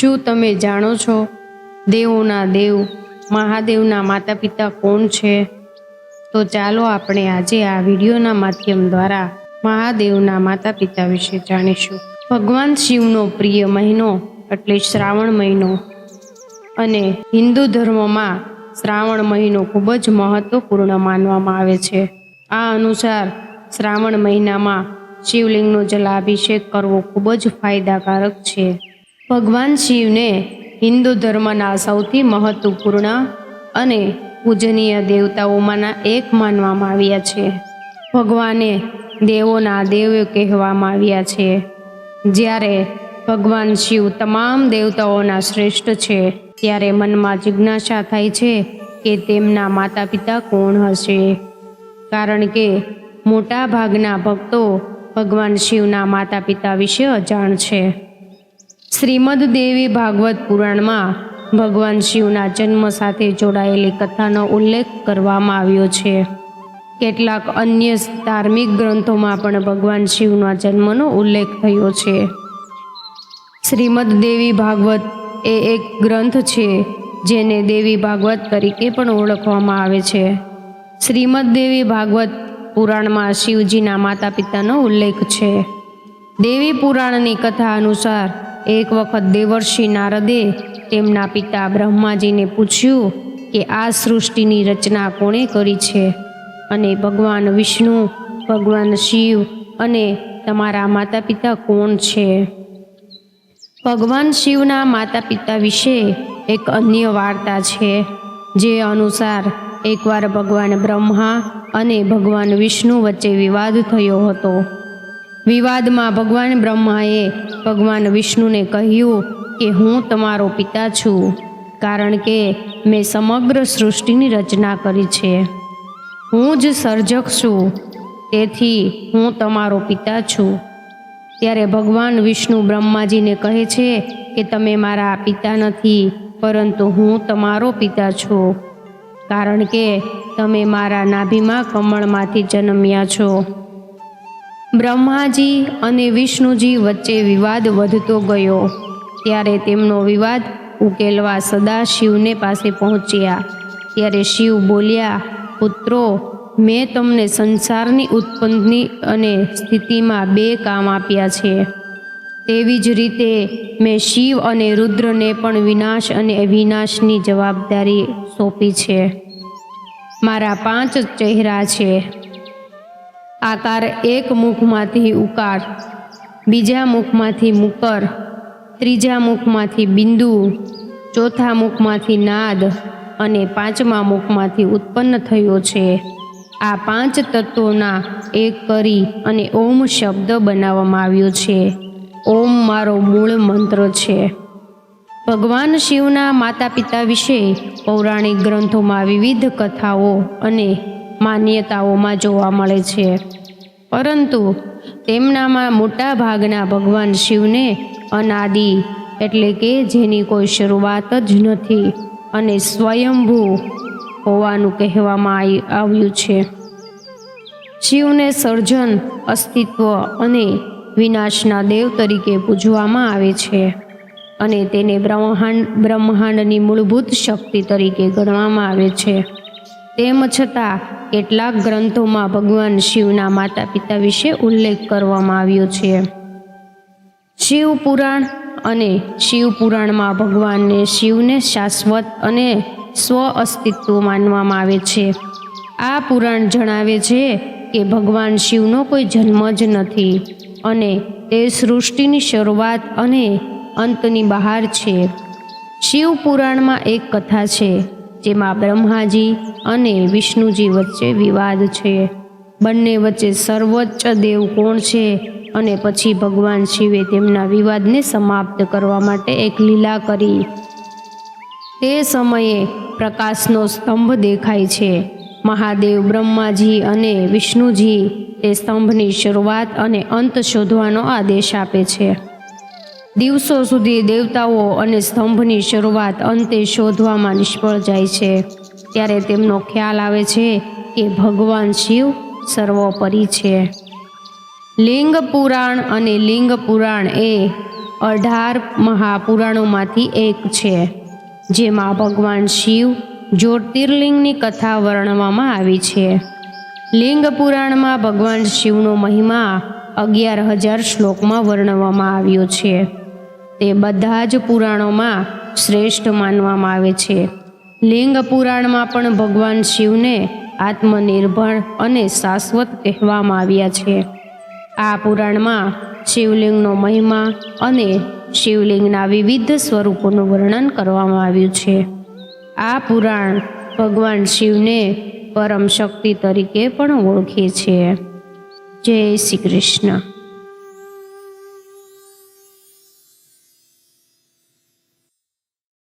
શું તમે જાણો છો? દેવોના દેવ, મહાદેવના માતા પિતા કોણ છે? તો ચાલો આપણે આજે આ વિડીયોના માધ્યમ દ્વારા મહાદેવના માતા પિતા વિશે જાણીશું. ભગવાન શિવનો પ્રિય મહિનો એટલે શ્રાવણ મહિનો. અને હિન્દુ ધર્મમાં શ્રાવણ મહિનો ખૂબ જ મહત્વપૂર્ણ માનવામાં આવે છે. આ અનુસાર શ્રાવણ મહિનામાં શિવલિંગનો જલાભિષેક કરવો ખૂબ જ ફાયદાકારક છે. ભગવાન શિવને હિન્દુ ધર્મના સૌથી મહત્વપૂર્ણ અને પૂજનીય દેવતાઓમાંના એક માનવામાં આવ્યા છે. ભગવાને દેવોના દેવ કહેવામાં આવ્યા છે. જ્યારે ભગવાન શિવ તમામ દેવતાઓના શ્રેષ્ઠ છે, ત્યારે મનમાં જિજ્ઞાસા થાય છે કે તેમના માતા પિતા કોણ હશે? કારણ કે મોટા ભાગના ભક્તો ભગવાન શિવના માતા પિતા વિશે અજાણ છે. શ્રીમદ દેવી ભાગવત પુરાણમાં ભગવાન શિવના જન્મ સાથે જોડાયેલી કથાનો ઉલ્લેખ કરવામાં આવ્યો છે. કેટલાક અન્ય ધાર્મિક ગ્રંથોમાં પણ ભગવાન શિવના જન્મનો ઉલ્લેખ થયો છે. શ્રીમદ દેવી ભાગવત એ એક ગ્રંથ છે, જેને દેવી ભાગવત તરીકે પણ ઓળખવામાં આવે છે. શ્રીમદ દેવી ભાગવત પુરાણમાં શિવજીના માતા પિતાનો ઉલ્લેખ છે. દેવી પુરાણની કથા અનુસાર એક વખત દેવર્ષિ નારદે તેમના પિતા બ્રહ્માજીને પૂછ્યું કે આ સૃષ્ટિની રચના કોણે કરી છે? અને ભગવાન વિષ્ણુ, ભગવાન શિવ અને તમારા માતા પિતા કોણ છે? ભગવાન શિવના માતા પિતા વિશે એક અન્ય વાર્તા છે, જે અનુસાર એકવાર ભગવાન બ્રહ્મા અને ભગવાન વિષ્ણુ વચ્ચે વિવાદ થયો હતો. વિવાદમાં ભગવાન બ્રહ્માએ ભગવાન વિષ્ણુને કહ્યું કે હું તમારો પિતા છું, કારણ કે મેં સમગ્ર સૃષ્ટિની રચના કરી છે. હું જ સર્જક છું, તેથી હું તમારો પિતા છું. ત્યારે ભગવાન વિષ્ણુ બ્રહ્માજીને કહે છે કે તમે મારા પિતા નથી, પરંતુ હું તમારો પિતા છું, કારણ કે તમે મારા નાભીમાં કમળમાંથી જન્મ્યા છો. બ્રહ્માજી અને વિષ્ણુજી વચ્ચે વિવાદ વધતો ગયો. ત્યારે તેમનો વિવાદ ઉકેલવા સદા શિવને પાસે પહોંચ્યા. ત્યારે શિવ બોલ્યા, પુત્રો, મેં તમને સંસારની ઉત્પન્નની અને સ્થિતિમાં બે કામ આપ્યા છે. તેવી જ રીતે મેં શિવ અને રુદ્રને પણ વિનાશ અને વિનાશની જવાબદારી સોંપી છે. મારા પાંચ ચહેરા છે. આકાર એક મુખમાંથી ઉકાર, બીજા મુખમાંથી મુકર, ત્રીજા મુખમાંથી બિંદુ, ચોથા મુખમાંથી નાદ અને પાંચમા મુખમાંથી ઉત્પન્ન થયો છે. આ પાંચ તત્વોના એક કરી અને ઓમ શબ્દ બનાવવામાં આવ્યો છે. ઓમ મારો મૂળ મંત્ર છે. ભગવાન શિવના માતા પિતા વિશે પૌરાણિક ગ્રંથોમાં વિવિધ કથાઓ અને માન્યતાઓમાં જોવા મળે છે. પરંતુ તેમનામાં મોટા ભાગના ભગવાન શિવને અનાદિ એટલે કે જેની કોઈ શરૂઆત જ નથી અને સ્વયંભૂ હોવાનું કહેવામાં આવ્યું છે. શિવને સર્જન, અસ્તિત્વ અને વિનાશના દેવ તરીકે પૂજવામાં આવે છે અને તેને બ્રહ્માંડ, બ્રહ્માંડની મૂળભૂત શક્તિ તરીકે ગણવામાં આવે છે. તેમ છતાં કેટલાક ગ્રંથોમાં ભગવાન શિવના માતા પિતા વિશે ઉલ્લેખ કરવામાં આવ્યો છે. શિવ પુરાણ અને શિવ પુરાણમાં ભગવાનને શિવને શાશ્વત અને સ્વ અસ્તિત્વ માનવામાં આવે છે. આ પુરાણ જણાવે છે કે ભગવાન શિવનો કોઈ જન્મ જ નથી અને તે સૃષ્ટિની શરૂઆત અને અંતની બહાર છે. શિવ પુરાણમાં એક કથા છે જેમાં બ્રહ્માજી અને વિષ્ણુજી વચ્ચે વિવાદ છે. બંને વચ્ચે સર્વોચ્ચ દેવ કોણ છે અને પછી ભગવાન શિવે તેમના વિવાદને સમાપ્ત કરવા માટે એક લીલા કરી. તે સમયે પ્રકાશનો સ્તંભ દેખાય છે. મહાદેવ બ્રહ્માજી અને વિષ્ણુજી તે સ્તંભની શરૂઆત અને અંત શોધવાનો આદેશ આપે છે. દિવસો સુધી દેવતાઓ અને સ્તંભની શરૂઆત અંતે શોધવામાં નિષ્ફળ જાય છે. ત્યારે તેમનો ખ્યાલ આવે છે કે ભગવાન શિવ સર્વોપરી છે. લિંગ પુરાણ અને લિંગ પુરાણ એ અઢાર મહાપુરાણોમાંથી એક છે, જેમાં ભગવાન શિવ જ્યોતિર્લિંગની કથા વર્ણવવામાં આવી છે. લિંગ પુરાણમાં ભગવાન શિવનો મહિમા અગિયાર હજાર શ્લોકમાં વર્ણવવામાં આવ્યો છે. તે બધા જ પુરાણોમાં શ્રેષ્ઠ માનવામાં આવે છે. લિંગ પુરાણમાં પણ ભગવાન શિવને આત્મનિર્ભર અને શાશ્વત કહેવામાં આવ્યા છે. આ પુરાણમાં શિવલિંગનો મહિમા અને શિવલિંગના વિવિધ સ્વરૂપોનું વર્ણન કરવામાં આવ્યું છે. આ પુરાણ ભગવાન શિવને પરમ શક્તિ તરીકે પણ ઓળખે છે. જય શ્રી કૃષ્ણ.